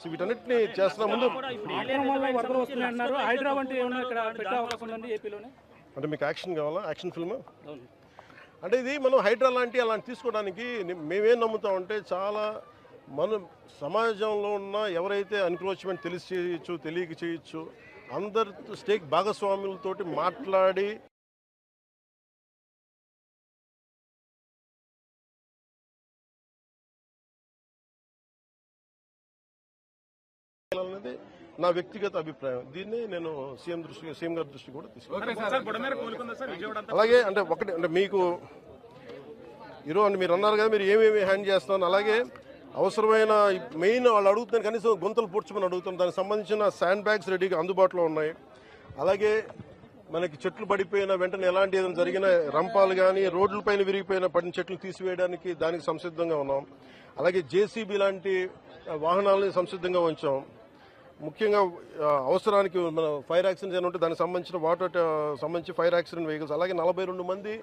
So వీటన్నిటిని చేస్తున్న ముందు అంటే మీకు యాక్షన్ కావాలా? Action film? అంటే ఇది మనం హైడ్రా లాంటి అలాంటి తీసుకోవడానికి మేమేం నమ్ముతామంటే చాలా మనం సమాజంలో ఉన్న ఎవరైతే ఎన్క్రోచ్మెంట్ తెలిసి చేయొచ్చు తెలియక చేయొచ్చు అందరి స్టేక్ భాగస్వాములతోటి మాట్లాడి అనేది నా వ్యక్తిగత అభిప్రాయం. దీన్ని నేను సీఎం దృష్టి సీఎం గారి దృష్టి కూడా తీసుకున్నాను. అలాగే అంటే ఒకటి అంటే మీకు ఈరోజు మీరు అన్నారు కదా మీరు ఏమేమి హ్యాండ్ చేస్తున్నారు అలాగే అవసరమైన మెయిన్ వాళ్ళు అడుగుతున్నారు కనీసం గుంతలు పూడ్చమని అడుగుతున్నారు దానికి సంబంధించిన శాండ్ బ్యాగ్స్ రెడీగా అందుబాటులో ఉన్నాయి. అలాగే మనకి చెట్లు పడిపోయిన వెంటనే ఎలాంటి ఏదైనా జరిగిన రంపాలు కానీ రోడ్లపైన విరిగిపోయిన పడిన చెట్లు తీసివేయడానికి దానికి సంసిద్ధంగా ఉన్నాం. అలాగే జేసీబీ లాంటి వాహనాలని సంసిద్ధంగా ఉంచాం. ముఖ్యంగా అవసరానికి మన ఫైర్ యాక్సిడెంట్స్ ఏమైనా ఉంటే దానికి సంబంధించిన వాటర్ సంబంధించి ఫైర్ యాక్సిడెంట్ వెహికల్స్ అలాగే నలభై రెండు మంది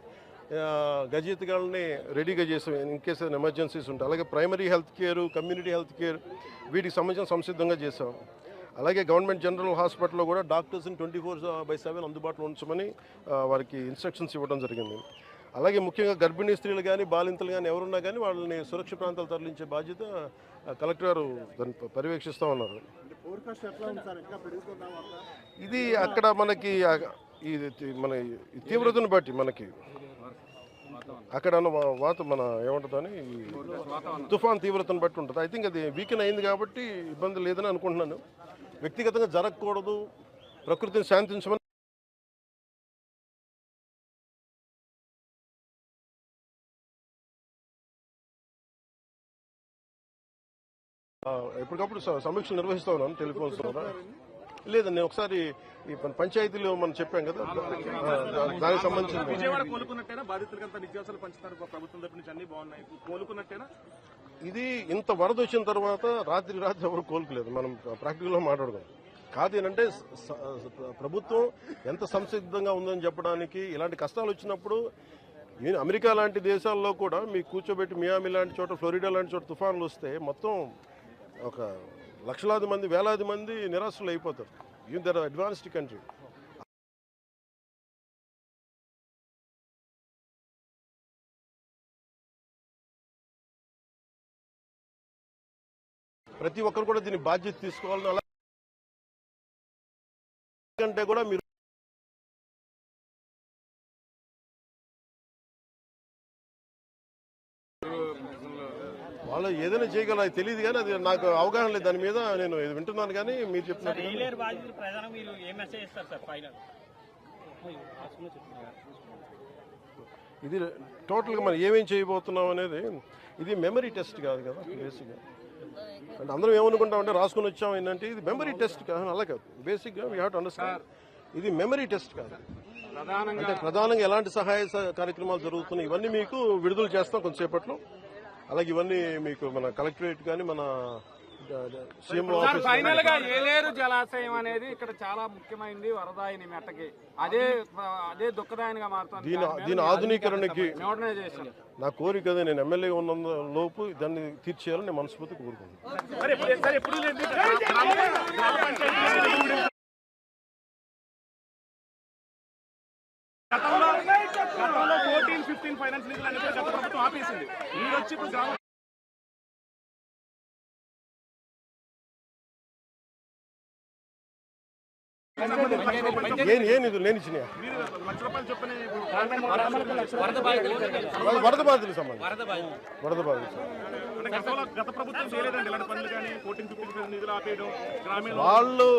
ఆ, గజయితగాళ్ళని రెడీగా చేసాం ఇన్ కేస్ ఎమర్జెన్సీస్ ఉంటాయి అలాగే primary health care community health care వీటికి సంబంధించిన సంసిద్ధంగా చేసాం. అలాగే గవర్నమెంట్ జనరల్ హాస్పిటల్లో కూడా డాక్టర్స్ని ట్వంటీ ఫోర్ బై సెవెన్ అందుబాటులో ఉంచమని వారికి ఇన్స్ట్రక్షన్స్ ఇవ్వడం జరిగింది. అలాగే ముఖ్యంగా గర్భిణీ స్త్రీలు కానీ బాలింతలు కానీ ఎవరున్నా కానీ వాళ్ళని సురక్షిత ప్రాంతాలు తరలించే బాధ్యత కలెక్టర్ గారు దాన్ని పర్యవేక్షిస్తూ ఉన్నారు. ఇది అక్కడ మనకి ఇది మన తీవ్రతను బట్టి మనకి. అక్కడ ఉన్న వాత మన ఏమంటుందని తుఫాన్ తీవ్రతను బట్టి ఉంటుంది. ఐ థింక్ అది వీకెన్ అయింది కాబట్టి ఇబ్బంది లేదని అనుకుంటున్నాను. వ్యక్తిగతంగా జరగకూడదు. ప్రకృతిని శాంతించమని ఎప్పటికప్పుడు స- సమీక్షలు నిర్వహిస్తూ ఉన్నాను టెలిఫోన్స్ ద్వారా. లేదండి నేను ఒకసారి ఈ పంచాయతీలో మనం చెప్పాం కదా దానికి సంబంధించిన విజయవాడ కోలుకున్నట్టేనా? బాధితులకంతా నిత్యావసరాలు పంచుతారు ప్రభుత్వం తరపు నుంచి అన్ని బాగున్నాయి. కోలుకున్నట్టేనా? ఇది ఇంత వరద వచ్చిన తర్వాత రాత్రి రాత్రి ఎవరు కోలుకోలేదు మనం ప్రాక్టికల్గా మాట్లాడుకోం. కాదు ఏంటంటే ప్రభుత్వం ఎంత సంసిద్ధంగా ఉందని చెప్పడానికి ఇలాంటి కష్టాలు వచ్చినప్పుడు అమెరికా లాంటి దేశాల్లో కూడా మీకు కూర్చోబెట్టి మియామి లాంటి చోట ఫ్లోరిడా లాంటి చోట తుఫాన్లు వస్తే మొత్తం ఒక లక్షలాది మంది వేలాది మంది నిరాశలు అయిపోతారు. ఈవెన్ దర్ అడ్వాన్స్డ్ కంట్రీ ప్రతి ఒక్కరు కూడా దీని బాధ్యత తీసుకోవాలని అలా కంటే కూడా మీరు వాళ్ళు ఏదైనా చేయగల తెలియదు కానీ అది నాకు అవగాహన లేదు. దాని మీద నేను ఇది వింటున్నాను కానీ మీరు చెప్పినట్టు ఫైనల్ ఇది టోటల్గా మనం ఏమేం చేయబోతున్నాం అనేది ఇది మెమరీ టెస్ట్ కాదు కదా బేసిక్గా. అంటే అందరం ఏమనుకుంటాం అంటే రాసుకుని వచ్చాం ఏంటంటే ఇది మెమరీ టెస్ట్ కాదు అలా కాదు. బేసిక్గా వీ హ్యావ్ టు అండర్స్టాండ్ ఇది మెమరీ టెస్ట్ కాదు. అంటే ప్రధానంగా ఎలాంటి సహాయ కార్యక్రమాలు జరుగుతున్నాయి ఇవన్నీ మీకు విడుదల చేస్తాం కొంతసేపట్లో. అలాగే ఇవన్నీ మీకు మన కలెక్టరేట్ కానీ మన ఫైనల్గా ఏలేరు జలాశయం అనేది ఇక్కడ చాలా ముఖ్యమైనది వరదాయిని మెట్టకి అదే అదే దుఃఖదాయనిగా మారుతుంది దీని దీని ఆధునీకరణకి మోడర్నైజేషన్ నా కోరిక అదే నేను ఎమ్మెల్యే ఉన్న లోపు దాన్ని తీర్చేయాలని నేను మనస్ఫూర్తి కోరుకుంటున్నాను గతంలో ఫోర్టీన్ ఫిఫ్టీన్ ఫైనాన్స్ నిధులు అనేది ప్రభుత్వం ఆపేసింది. మీరు వచ్చి ఇప్పుడు గ్రామ ఏం ఏం ఇది? రూపాయలు చొప్పున వరద బాధితులకు సంబంధించి. వరద బాధితులు వాళ్ళు